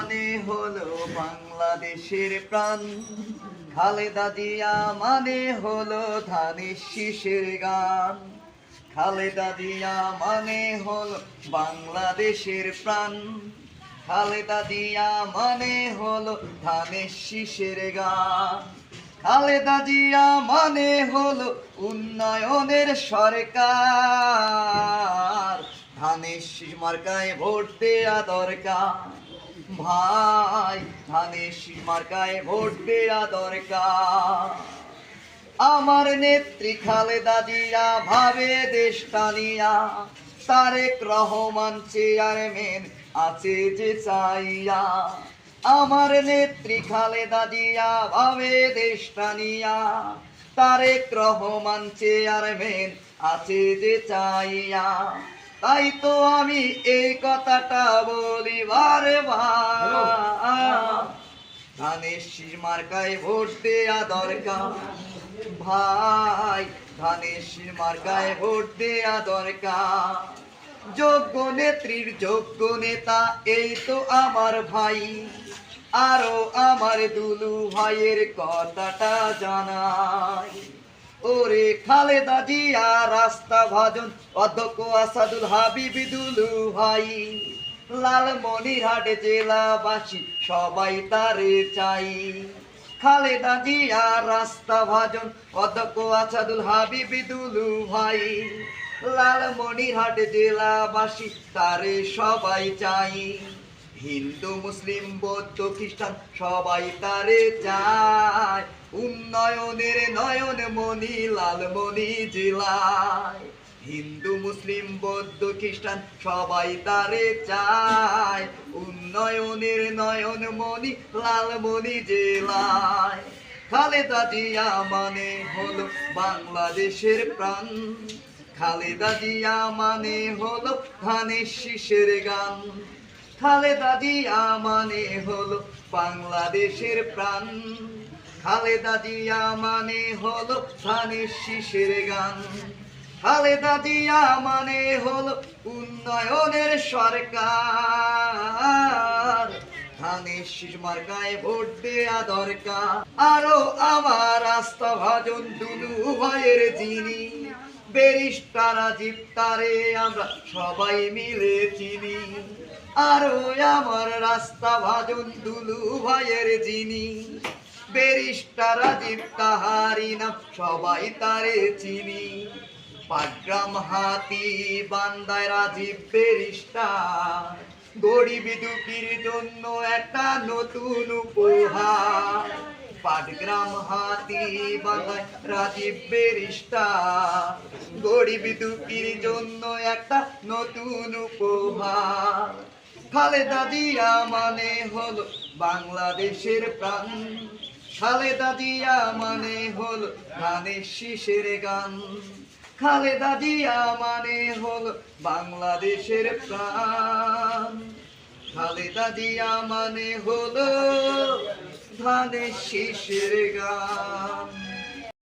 মানে হলো বাংলাদেশের প্রাণ। খালেদা জিয়া মানে হলো ধানের শীষের গান। খালেদা জিয়া মানে হলো বাংলাদেশের প্রাণ। খালেদা জিয়া মানে হলো ধানের শীষের গান। খালেদা জিয়া মানে হলো উন্নয়নের সরকার। ধানের মার্কায় ভোট দেয়া দরকার। ভাই ধানের শীষ মার্কায় ভোট দেয়া দরকার। আমার নেত্রী খালেদা জিয়া ভাবে দেশ টানিয়া তারেক রহমান চেয়ারম্যান আছে যে চাইয়া। আমার নেত্রী খালেদা জিয়া ভাবে দেশ টানিয়া তারেক রহমান চেয়ারম্যান আছে যে চাইয়া। তাই তো আমি এই কথাটা বলি বারে ধানের মার্কায় ভোট দেয়া দরকার। ভাই ধানের মার্কায় ভোট দেয়া দরকার। যোগ্য নেত্রীর যোগ্য নেতা এই তো আমার ভাই। আরও আমার দুলু ভাইয়ের কথাটা জানাই। ওরে খালেদা জিয়া রাস্তা ভাজন। অধ্যক্ষ আসাদুল হাবিব দুলু ভাই লালমনিরহাট জেলাবাসী সবাই তারে চাই। খালেদা জিয়া রাস্তা ভাজন, অধ্যক্ষ আসাদুল হাবিব দুলু ভাই লালমনিরহাট জেলাবাসী তারে সবাই চাই। হিন্দু, মুসলিম, বৌদ্ধ, খ্রিস্টান, সবাই তারে চায় উন্নয়নের নয়ন মনি লালমনি জেলায়। হিন্দু, মুসলিম, বৌদ্ধ, খ্রিস্টান, সবাই তারে চায় উন্নয়নের নয়ন মনি লালমনি জেলায়। খালেদা জিয়া মানে হলো বাংলাদেশের প্রাণ। খালেদা জিয়া মানে হলো ধানের শীষের গান। খালেদা জিয়া মানে হলো বাংলাদেশের প্রাণ। খালেদা জিয়া মানে হলো ধানের শিশের গান। খালেদা জিয়া মানে হলো উন্নয়নের সরকার। ধানের মার্কায় ভোট দেয়া দরকার। আরও আমার আস্থা ভাজন দুলু ভাইয়ের যিনি। বেরিস্টার আজিব তারে আমরা সবাই মিলে চিনি। আরও আমার রাস্তা ভাজন দুলু ভাইয়ের যিনি বেরিস্টার আজিব তাহারি নাম সবাই তারে চিনি। পাগ্রাম হাতি বান্দায় রাজীব বেরিস্টার গরিব দুঃখীর জন্য একটা নতুন উপহার। পাটগ্রাম হাতি বাংলায় রাজীব বেরিস্টার গরিব দুঃখীর জন্য একটা নতুন উপহার। খালেদা জিয়া মানে হলো বাংলাদেশের প্রাণ। খালেদা জিয়া মানে হল ধানের শিশের গান। খালেদা জিয়া মানে হল বাংলাদেশের প্রাণ। খালেদা দিয়া মানে হলো ধানের শীষের গান।